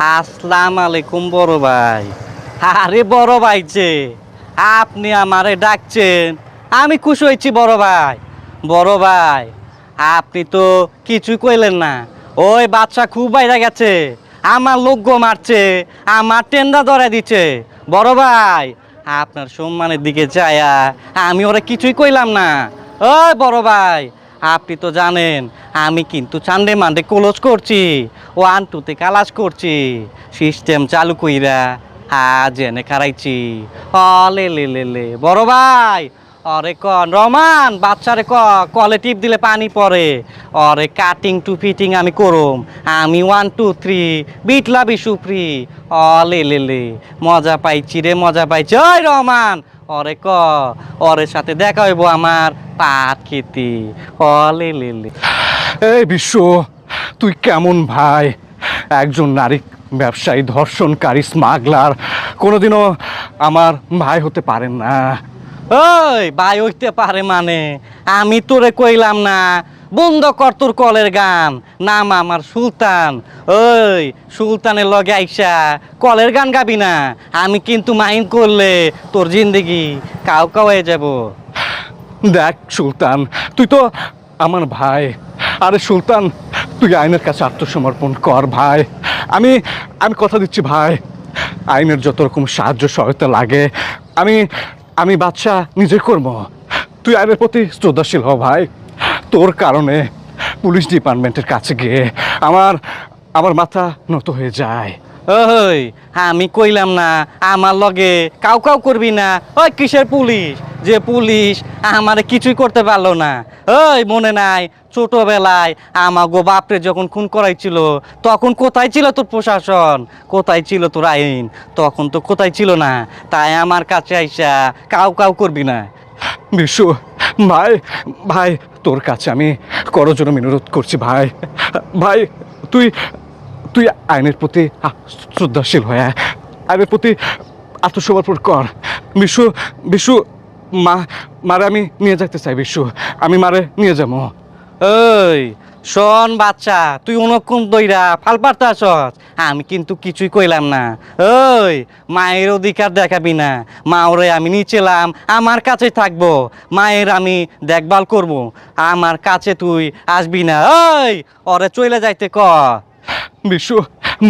আসসালাম আলাইকুম বড় ভাই। আরে বড় ভাই যে, আপনি আমারে ডাকছেন, আমি খুশি হয়েছি বড় ভাই। বড় ভাই, আপনি তো কিছুই কইলেন না। ওই বাচ্চা খুব বাইরে গেছে, আমার লোক মারছে, আমার টেন্ডা ধরে দিচ্ছে বড় ভাই, আপনার সম্মানের দিকে চায়া আমি ওরা কিছুই কইলাম না। ওই বড় ভাই আপনি তো জানেন, আমি কিন্তু চান্ডে মান্ডে ক্লোজ করছি ওয়ান টুতে কালাস করছি সিস্টেম চালু কইরা আজ জেনে খারাইছি অলে, লে লে লে, বড় ভাই, অরে কন, রমান, বাচ্চারে ক, কলে টিপ দিলে পানি পড়ে, অরে কাটিং টু ফিটিং আমি করুম, আমি ওয়ান টু থ্রি বিটলা বিশুপ্রি অলে, লে লে, মজা পাইছি রে, মজা পাইছি। ওই রহমান অরে ক অরের সাথে দেখা হইব আমার পাট খেতে। অলে লে লে এই বিশ্ব তুই কেমন ভাই? একজন নারী ব্যবসায়ী ধর্ষণকারী স্মাগলার। কোনোদিনও আমার ভাই হতে পারেন না। ওই ভাই হইতে পারে মানে? আমি তোরে কইলাম না বন্ধ কর তোর কলের গান। নাম আমার সুলতান। ওই, সুলতানের লগে আইসা কলের গান গাবি না। আমি কিন্তু মাইন করলে তোর জিন্দগি কাউ কাউ হয়ে যাব। দেখ সুলতান, তুই তো আমার ভাই। আরে সুলতান, তুই আইনের কাছে আত্মসমর্পণ কর ভাই। আমি আমি কথা দিচ্ছি ভাই। আইনের যত রকম সাহায্য সহায়তা লাগে, আমি আমি বাচ্চা নিজে করব। তুই আইনের প্রতি শ্রদ্ধাশীল হ ভাই। তোর কারণে পুলিশ ডিপার্টমেন্টের কাছে গিয়ে আমার আমার মাথা নত হয়ে যায়। ওই, আমি কইলাম না, আমার লগে কাউ কাউ করবি না। ওই কিসের পুলিশ? যে পুলিশ আমারে কিছুই করতে পারল না। ওই, মনে নাই, ছোটবেলায় আমার গো বাপরে যখন খুন করাইছিল, তখন কোথায় ছিল তোর প্রশাসন? কোথায় ছিল তোর আইন? তখন তো কোথায় ছিল না। তাই আমার কাছে আইসা কাউ কাউ করবি না। বিশু, ভাই ভাই, তোর কাছে আমি করো জন্য অনুরোধ করছি, ভাই। ভাই, তুই তুই আইনের প্রতি শ্রদ্ধাশীল হয়ে আইনের প্রতি আত্মসমর্পণ কর। বিশু বিশু, মা, মারে আমি নিয়ে যেতে চাই, বিশু। আমি মারে নিয়ে যাব। ওই শোন বাচ্চা, তুই অনক্ষণ দইরা, ফাল পারতে আসস। আমি কিন্তু কিছুই কইলাম না। ওই, মায়ের অধিকার দেখাবি না। মা ওরে আমি নিচেলাম আমার কাছে থাকব। মায়ের আমি দেখভাল করব। আমার কাছে তুই আসবি না। ওই, ওরে চলে যাইতে ক। বিশু,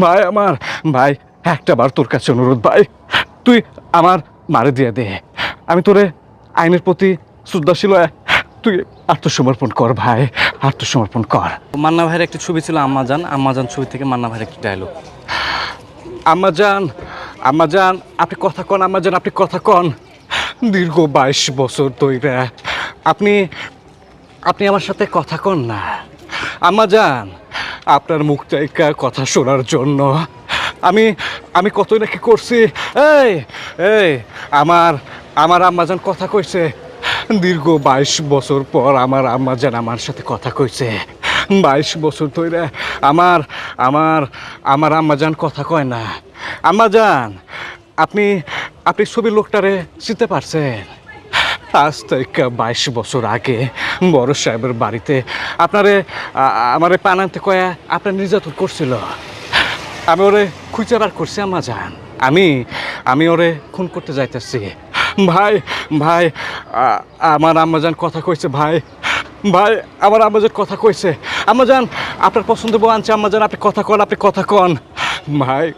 ভাই আমার, ভাই, একটা বার তোর কাছে অনুরোধ, ভাই। তুই আমার মারে দিয়ে দে। আমি তোরে আইনের প্রতি শ্রদ্ধাশীল হয়ে তুই আত্মসমর্পণ কর ভাই। আত্মসমর্পণ কর। মান্না ভাইয়ের একটা ছবি ছিল আম্মাজান। আম্মাজান ছবি থেকে মান্না ভাইয়ের একটা ডায়লগ আম্মা যান আম্মা যান আপনি কথা কন আম্মা যান আপনি কথা কন। দীর্ঘ বাইশ বছর ধরে আপনি আপনি আমার সাথে কথা কন না। আম্মা যান আপনার মুখ চাইকা কথা শোনার জন্য আমি আমি কত নাকি করছি? এই এই আমার আমার আম্মাজান কথা কইছে। দীর্ঘ বাইশ বছর পর আমার আম্মা আম্মাজান আমার সাথে কথা কইছে। বাইশ বছর ধরে আমার আমার আমার আম্মাজান কথা কয় না। আম্মাজান আপনি আপনি ছবির লোকটারে চিনতে পারছেন? আজ থেকে বাইশ বছর আগে বড় সাহেবের বাড়িতে আপনারে আমারে পানাতে কয়া আপনার নির্যাতন করছিল। আমি ওরে খুঁজে বার করছি, আম্মা যান। আমি আমি ওরে খুন করতে যাইতেছি। ভাই ভাই আমার আম্মাজান কথা কইছে, ভাই। ভাই, আমার আম্মাজান কথা কইছে। আম্মাজান, আপনার পছন্দ বউ আনছে, আম্মাজান, আপনি কথা কন, আপনি কথা কন। ভাই,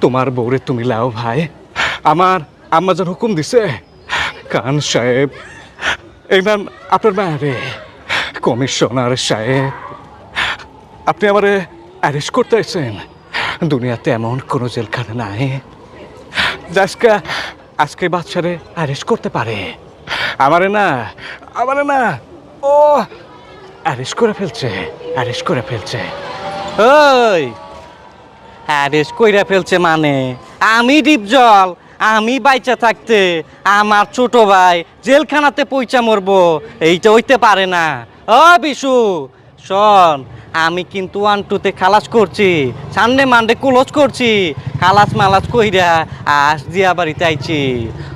তোমার বউরে তুমি লাও, ভাই। আমার আম্মাজান হুকুম দিছে। কান সাহেব, এই ম্যাম, আপনার মায়ারে কমিশনার সাহেব, আপনি আমারে অ্যারেস্ট করতে আইছেন। দুনিয়াতে এমন কোনো জেলখানা নাই। যে আজকে বাচ্চারে অ্যারেস্ট করতে পারে। আমারে না আমারে না, ও অ্যারেস্ট করে ফেলছে অ্যারেস্ট করে ফেলছে। ওই অ্যারেস্ট কইরা ফেলছে মানে? আমি ডিপজল, আমি বাইচা থাকতে, আমার ছোট ভাই জেলখানাতে পয়সা মরবো, এইটা হইতে পারে না। ও, বিশু, শোন আমি কিন্তু ওয়ান টুতে খালাস করছি। সানডে মানডে ক্লোজ করছি। খালাস মালাস কইরা আস দিয়া বাড়িতে আইছি।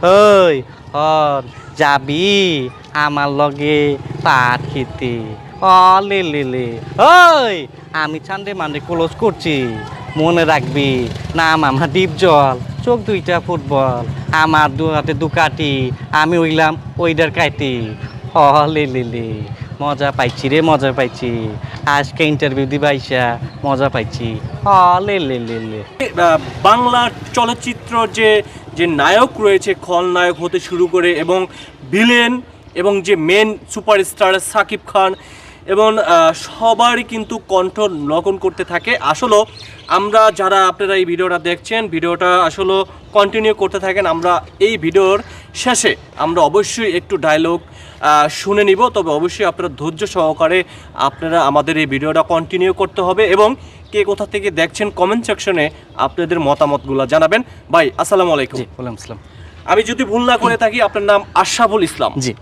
ওই, হর যাবি আমার লগে পাট খেতে। অ, লে লে লে। ওই, আমি সানডে মানডে ক্লোজ করছি। মনে রাখবি, নাম আমার ডিপ জল চোখ দুইটা ফুটবল। আমার দু হাতে দুকাটি আমি উইলাম ওইডার কাইটি। হ লে লে লে। মজা পাইছি রে, মজা পাইছি। আজকে ইন্টারভিউ দিবাইসা মজা পাইছি। লে লে লে লে। বাংলা চলচ্চিত্র যে যে নায়ক রয়েছে খলনায়ক হতে শুরু করে এবং ভিলেন এবং যে মেন সুপারস্টার সাকিব খান এবং সবারই কিন্তু কণ্ঠ নকন করতে থাকে। আসলে আমরা যারা আপনারা এই ভিডিওটা দেখছেন, ভিডিওটা আসলে কন্টিনিউ করতে থাকেন, আমরা এই ভিডিওর শেষে আমরা অবশ্যই একটু ডায়লগ শুনে নিব। তবে অবশ্যই আপনারা ধৈর্য সহকারে আপনারা আমাদের এই ভিডিওটা কন্টিনিউ করতে হবে এবং কে কোথা থেকে দেখছেন কমেন্ট সেকশনে আপনাদের মতামতগুলো জানাবেন। ভাই আসসালামু আলাইকুম। বললাম ইসলাম আমি যদি ভুল না করে থাকি আপনার নাম আশরাফুল ইসলাম। জি।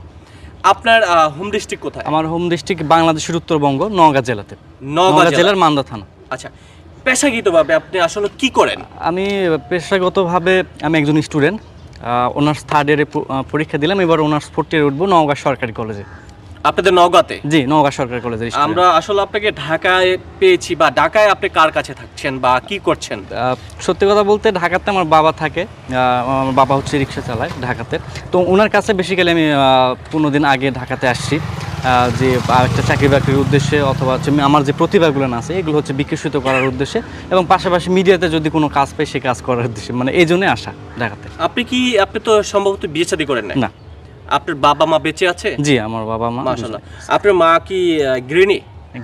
আপনার হোম ডিস্ট্রিক্ট কোথায়? আমার হোম ডিস্ট্রিক্ট বাংলাদেশের উত্তরবঙ্গ নওগাঁ জেলাতে। নওগাঁ জেলার মান্দা থানা। আচ্ছা পেশাগতভাবে আপনি আসলে কি করেন? আমি পেশাগতভাবে আমি একজন স্টুডেন্ট অনার্স থার্ড ইয়ারে পরীক্ষা দিলাম এবার অনার্স ফোর্থ ইয়ারে উঠবো নওগাঁ সরকারি কলেজে আপনাদের নওগাঁতে? জি নওগাঁ সরকারি কলেজে আমরা আসলে আপনাকে ঢাকায় পেয়েছি বা ঢাকায় আপনি কার কাছে থাকছেন বা কি করছেন? সত্যি কথা বলতে ঢাকাতে আমার বাবা থাকে আমার বাবা হচ্ছে রিক্সা চালায় ঢাকাতে। তো ওনার কাছে বেসিক্যালি আমি পনেরো দিন আগে ঢাকাতে আসছি। যে একটা চাকরি বাকরির উদ্দেশ্যে অথবা হচ্ছে আমার যে প্রতিভাগুলো আছে এগুলো হচ্ছে বিকশিত করার উদ্দেশ্যে এবং পাশাপাশি মিডিয়াতে যদি কোনো কাজ পাই সে কাজ করার উদ্দেশ্যে। মানে এই জন্যই আসা ঢাকাতে। আপনি কি আপনি তো সম্ভবত বিয়ে শাদী করেন না। আপনার বাবা মা বেঁচে আছে? জি আমার বাবা মা মাশাআল্লাহ। আপনার মা কি গৃহিণী?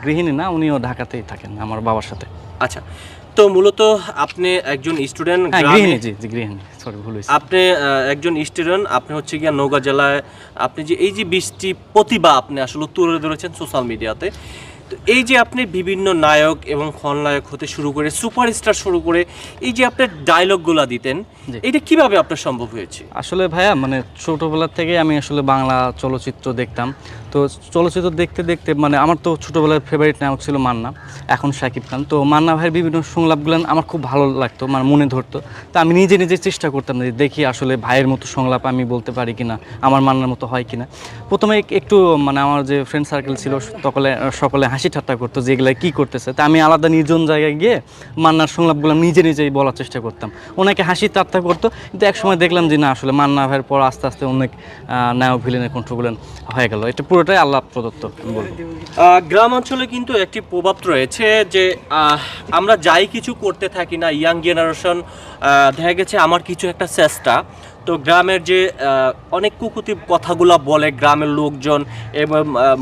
গৃহিণী না উনিও ঢাকাতেই থাকেন আমার বাবার সাথে। আচ্ছা। তো মূলত আপনি একজন স্টুডেন্ট হ্যাঁ গৃহিণী জি জি গৃহিণী। সরি ভুল হয়েছে। আপনি একজন স্টুডেন্ট আপনি হচ্ছে গিয়া নৌকা জেলায়, আপনি যে এই যে বৃষ্টি প্রতিভা আপনি আসলে তুলে ধরেছেন সোশ্যাল মিডিয়াতে তো এই যে আপনি বিভিন্ন নায়ক এবং খলনায়ক হতে শুরু করে সুপারস্টার শুরু করে এই যে আপনার ডায়লগগুলো দিতেন। এটা কীভাবে আপনার সম্ভব হয়েছে? আসলে ভাইয়া মানে ছোটোবেলা থেকে আমি আসলে বাংলা চলচ্চিত্র দেখতাম। তো চলচ্চিত্র দেখতে দেখতে মানে আমার তো ছোটোবেলার ফেভারিট নায়ক ছিল মান্না এখন শাকিব খান। তো মান্না ভাইয়ের বিভিন্ন সংলাপগুলো আমার খুব ভালো লাগতো মানে মনে ধরতো। তো আমি নিজে নিজে চেষ্টা করতাম যে দেখি আসলে ভাইয়ের মতো সংলাপ আমি বলতে পারি কি না আমার মান্নার মতো হয় কি না প্রথমে একটু মানে আমার যে ফ্রেন্ড সার্কেল ছিল সকলে সকলে হাসি ঠাট্টা করতো, যে এগুলো কী করতেছে। তা আমি আলাদা নির্জন জায়গায় গিয়ে মান্নার সংলাপগুলো নিজে নিজেই বলার চেষ্টা করতাম। ওনাকে হাসি ঠাট্টা করতো, কিন্তু একসময় দেখলাম যে না, আসলে মান্না ভাইয়ের পর আস্তে আস্তে অনেক নায়ক ভিলেনের কণ্ঠগুলো হয়ে গেল। এটা পুরোটাই আল্লাহ প্রদত্ত বলব। গ্রাম অঞ্চলে কিন্তু একটি প্রভাব রয়েছে যে আমরা যাই কিছু করতে থাকি না, ইয়াং জেনারেশন দেখা গেছে আমার কিছু একটা চেষ্টা। তো গ্রামের যে অনেক কুকুতি কথাগুলো বলে গ্রামের লোকজন এবং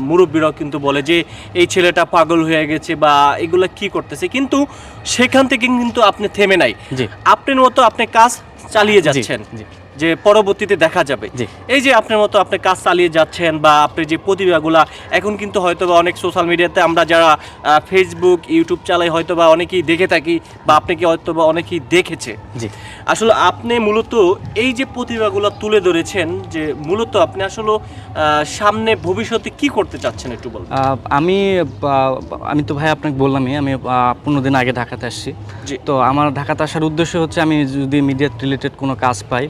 মুরব্বীরাও কিন্তু বলে যে এই ছেলেটা পাগল হয়ে গেছে বা এগুলো কি করতেছে। কিন্তু সেখান থেকে কিন্তু আপনি থেমে নাই। আপনার মতো আপনি কাজ চালিয়ে যাচ্ছেন। যে পরবর্তীতে দেখা যাবে। এই যে আপনার মতো আপনি কাজ চালিয়ে যাচ্ছেন বা আপনি যে প্রতিভাগুলা এখন কিন্তু হয়তো বা অনেক সোশ্যাল মিডিয়াতে আমরা যারা ফেসবুক ইউটিউব চালাই হয়তো বা অনেকেই দেখে থাকি বা আপনাকে হয়তো বা অনেকেই দেখেছে। জি। আসলে আপনি মূলত এই যে প্রতিভাগুলো তুলে ধরেছেন যে মূলত আপনি আসলে সামনে ভবিষ্যতে কি করতে চাচ্ছেন একটু আহ, আমি আমি তো ভাই আপনাকে বললামই আমি পনেরো দিন আগে ঢাকাতে আসছি। তো আমার ঢাকাতে আসার উদ্দেশ্য হচ্ছে আমি যদি মিডিয়া রিলেটেড কোনো কাজ পাই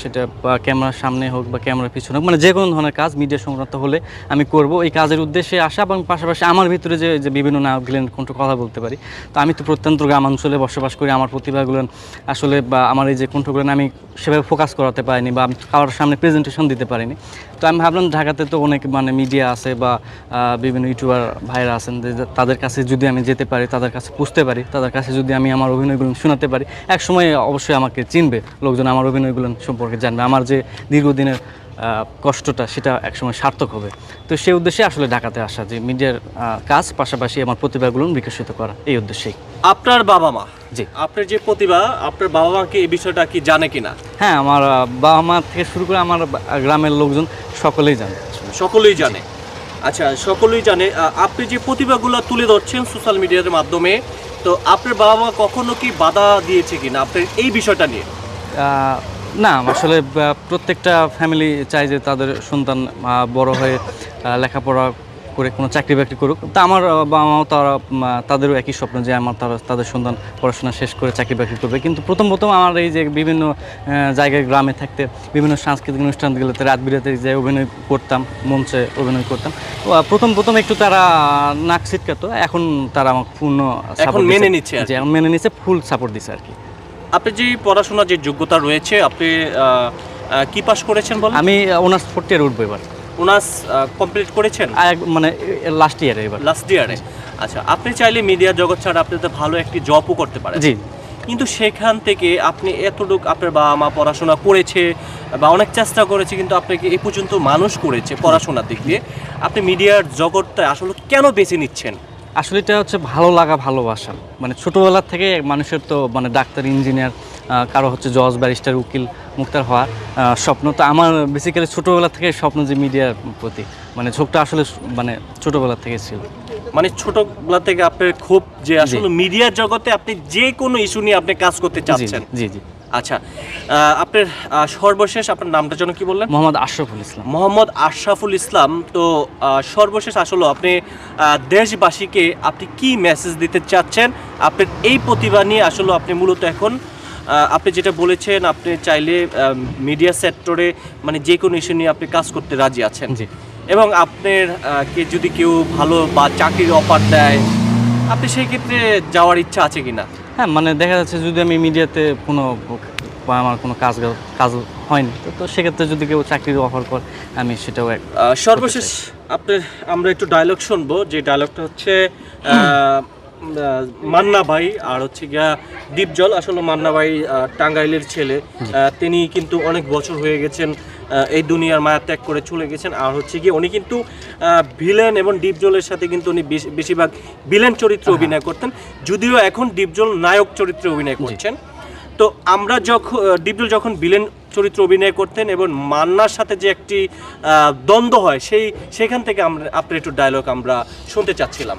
সেটা বা ক্যামেরার সামনে হোক বা ক্যামেরার পিছনে হোক মানে যে কোনো ধরনের কাজ মিডিয়া সংক্রান্ত হলে আমি করব। এই কাজের উদ্দেশ্যে আসা এবং পাশাপাশি আমার ভিতরে যে যে বিভিন্ন নায়ক গেলেন কথা বলতে পারি, তো আমি তো প্রত্যন্ত গ্রামাঞ্চলে বসবাস করি। আমার প্রতিভাগুলো আসলে বা আমার এই যে কণ্ঠগুলো আমি সেভাবে ফোকাস করাতে পারিনি বা আমি কারোর সামনে প্রেজেন্টেশন দিতে পারিনি। তো আমি ভাবলাম ঢাকাতে তো অনেক মানে মিডিয়া আছে বা বিভিন্ন ইউটিউবার ভাইরা আছেন তাদের কাছে যদি আমি যেতে পারি, তাদের কাছে পুষতে পারি, তাদের কাছে যদি আমি আমার অভিনয়গুলো শোনাতে পারি এক সময় অবশ্যই আমাকে চিনবে, লোকজন আমার অভিনয়গুলো সম্পর্কে জানবে। আমার যে দীর্ঘদিনের কষ্টটা সেটা একসময় সার্থক হবে। তো সেই উদ্দেশ্যে আসলে ঢাকাতে আসা যে মিডিয়ার কাজ পাশাপাশি আমার প্রতিভাগুলো বিকশিত করা এই উদ্দেশ্যেই। আপনার বাবা মা? জি। আপনার যে প্রতিভা আপনার বাবা মাকে এই বিষয়টা কি জানে কিনা? হ্যাঁ আমার বাবা মা থেকে শুরু করে আমার গ্রামের লোকজন সকলেই জানে। সকলেই জানে। আচ্ছা সকলেই জানে আপনি যে প্রতিভাগুলো তুলে ধরছেন সোশ্যাল মিডিয়ার মাধ্যমে তো আপনার বাবা মা কখনো কি বাধা দিয়েছে কিনা? আপনার এই বিষয়টা নিয়ে। না আসলে প্রত্যেকটা ফ্যামিলি চায় যে তাদের সন্তান বড় হয়ে লেখাপড়া করে কোনো চাকরি বাকরি করুক। তা আমার বাবা মাও তারা তাদেরও একই স্বপ্ন যে আমার তারা তাদের সন্তান পড়াশোনা শেষ করে চাকরি বাকরি করবে। কিন্তু প্রথম প্রথম আমার এই যে বিভিন্ন জায়গায় গ্রামে থাকতে বিভিন্ন সাংস্কৃতিক অনুষ্ঠানগুলোতে রাত বিরাতে যে অভিনয় করতাম মঞ্চে অভিনয় করতাম প্রথম প্রথম একটু তারা নাক ছিটকাতো এখন তারা আমার পূর্ণ মেনে নিচ্ছে মেনে নিচ্ছে ফুল সাপোর্ট দিছে আর কি। আপনি যে পড়াশোনার যে যোগ্যতা রয়েছে আপনি কি পাশ করেছেন বলেন? আমি অনার্স ফোর্থ ইয়ার উঠবো এবার। অনার্স কমপ্লিট করেছেন? মানে লাস্ট ইয়ারে এবার। লাস্ট ইয়ারে আচ্ছা আপনি চাইলে মিডিয়া জগৎ ছাড়া আপনি তো ভালো একটি জবও করতে পারেন। জি। কিন্তু সেখান থেকে আপনি এতটুকু আপনার বাবা মা পড়াশোনা করেছে বা অনেক চেষ্টা করেছে কিন্তু আপনাকে এ পর্যন্ত মানুষ করেছে পড়াশোনার দিক দিয়ে। আপনি মিডিয়ার জগৎটা আসলে কেন বেছে নিচ্ছেন? আসলে এটা হচ্ছে ভালো লাগা ভালোবাসা। মানে ছোটোবেলার থেকে মানুষের তো মানে ডাক্তার ইঞ্জিনিয়ার কারও হচ্ছে জজ ব্যারিস্টার উকিল মুক্তার হওয়ার আহ, স্বপ্ন তো আমার বেসিক্যালি ছোটোবেলা থেকে স্বপ্ন যে মিডিয়ার প্রতি। মানে ঝোঁকটা আসলে মানে ছোটোবেলা থেকে ছিল। মানে ছোটবেলা থেকে আপনার খুব যে আসলে মিডিয়ার জগতে আপনি যে কোনো ইস্যু নিয়ে আপনি কাজ করতে চাচ্ছেন। জি জি। আচ্ছা আপনার সর্বশেষ আপনার নামটা যেন কি বললেন? মোহাম্মদ আশরাফুল ইসলাম। মোহাম্মদ আশরাফুল ইসলাম। তো সর্বশেষ আসলে আপনি দেশবাসীকে আপনি কি মেসেজ দিতে চাচ্ছেন? আপনার এই প্রতিভা নিয়ে আসলে আপনি মূলত এখন আপনি যেটা বলেছেন আপনি চাইলে মিডিয়া সেক্টরে মানে যে কোনো ইস্যু নিয়ে আপনি কাজ করতে রাজি আছেন। জি। এবং আপনার কে যদি কেউ ভালো বা চাকরির অফার দেয় আপনি সেই ক্ষেত্রে যাওয়ার ইচ্ছা আছে কিনা? হ্যাঁ মানে দেখা যাচ্ছে যদি আমি মিডিয়াতে কোনো বা আমার কোনো কাজ কাজ হয়নি তো সেক্ষেত্রে যদি কেউ চাকরির অফার করে আমি সেটাও এক সর্বশেষ আপনার আমরা একটু ডায়লগ শুনব। যে ডায়লগটা হচ্ছে মান্না ভাই আর হচ্ছে গিয়া ডিপজল আসলে মান্না ভাই টাঙ্গাইলের ছেলে। তিনি কিন্তু অনেক বছর হয়ে গেছেন এই দুনিয়ার মায়া ত্যাগ করে চলে গেছেন। আর হচ্ছে গিয়ে উনি কিন্তু ভিলেন এবং ডিপজলের সাথে কিন্তু উনি বেশি- বেশিরভাগ ভিলেন চরিত্রে অভিনয় করতেন। যদিও এখন ডিপজল নায়ক চরিত্রে অভিনয় করছেন। তো আমরা যখন ডিপজল যখন ভিলেন চরিত্র অভিনয় করতেন এবং মান্নার সাথে যে একটি দ্বন্দ্ব হয় সেই সেখান থেকে আমরা আপনার একটু ডায়লগ আমরা শুনতে চাচ্ছিলাম।